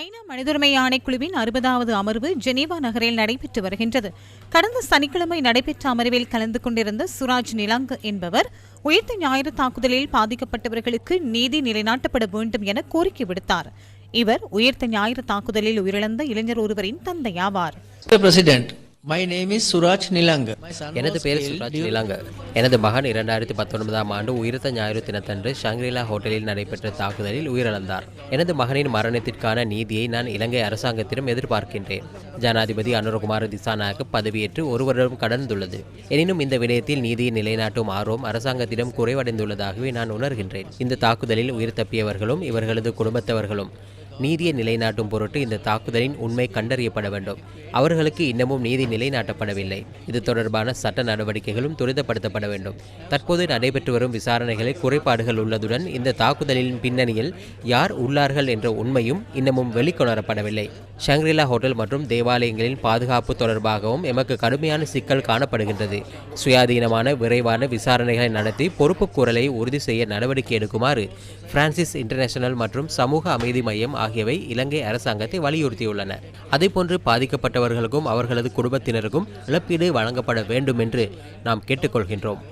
ஐநா மனிதுரிமை ஆணைக்குழுவின் அறுபதாவது அமர்வு ஜெனீவா நகரில் நடைபெற்று வருகின்றது. கடந்த சனிக்கிழமை நடைபெற்ற அமர்வில் கலந்து கொண்டிருந்த சுராஜ் நிலாங் என்பவர் உயிர்த்த ஞாயிறு தாக்குதலில் பாதிக்கப்பட்டவர்களுக்கு நீதி நிலைநாட்டப்பட வேண்டும் என கோரிக்கை விடுத்தார். இவர் உயிர்த்த ஞாயிறு தாக்குதலில் உயிரிழந்த இளைஞர் ஒருவரின் தந்தையாவார். Is Suraj Nilang. My son எனது பெயர் சுராஜ் நிலாங்க எனது மகன் இரண்டாயிரத்தி பத்தொன்பதாம் ஆண்டு உயிர்த்த ஞாயிறு தினத்தன்று ஷாங்ரிலா ஹோட்டலில் நடைபெற்ற தாக்குதலில் உயிரிழந்தார். எனது மகனின் மரணத்திற்கான நீதியை நான் இலங்கை அரசாங்கத்திடம் எதிர்பார்க்கின்றேன். ஜனாதிபதி அனுரகுமார திசாநாயக்க பதவியேற்று ஒரு வருடம் கடந்துள்ளது. எனினும் இந்த விடயத்தில் நீதியை நிலைநாட்டும் ஆர்வம் அரசாங்கத்திடம் குறைவடைந்துள்ளதாகவே நான் உணர்கின்றேன். இந்த தாக்குதலில் உயிர் தப்பியவர்களும் இவர்களது குடும்பத்தவர்களும் நீதியை நிலைநாட்டும் பொருட்டு இந்த தாக்குதலின் உண்மை கண்டறியப்பட வேண்டும். அவர்களுக்கு இன்னமும் நீதி நிலைநாட்டப்படவில்லை. இது தொடர்பான சட்ட நடவடிக்கைகளும் துரிதப்படுத்தப்பட வேண்டும். தற்போது நடைபெற்று வரும் விசாரணைகளில் குறைபாடுகள் உள்ளதுடன் இந்த தாக்குதலின் பின்னணியில் யார் உள்ளார்கள் என்ற உண்மையும் இன்னமும் வெளிக்கொணரப்படவில்லை. ஷங்ரிலா ஹோட்டல் மற்றும் தேவாலயங்களின் பாதுகாப்பு தொடர்பாகவும் எமக்கு கடுமையான சிக்கல் காணப்படுகின்றது. சுயாதீனமான விரைவான விசாரணைகளை நடத்தி பொறுப்புக்கூறலை உறுதி செய்ய நடவடிக்கை எடுக்குமாறு பிரான்சிஸ் இன்டர்நேஷனல் மற்றும் சமூக அமைதி மையம் ஆகியவை இலங்கை அரசாங்கத்தை வலியுறுத்தியுள்ளன. அதேபோன்று பாதிக்கப்பட்டவர்களுக்கும் அவர்களது குடும்பத்தினருக்கும் இழப்பீடு வழங்கப்பட வேண்டும் என்று நாம் கேட்டுக்கொள்கின்றோம்.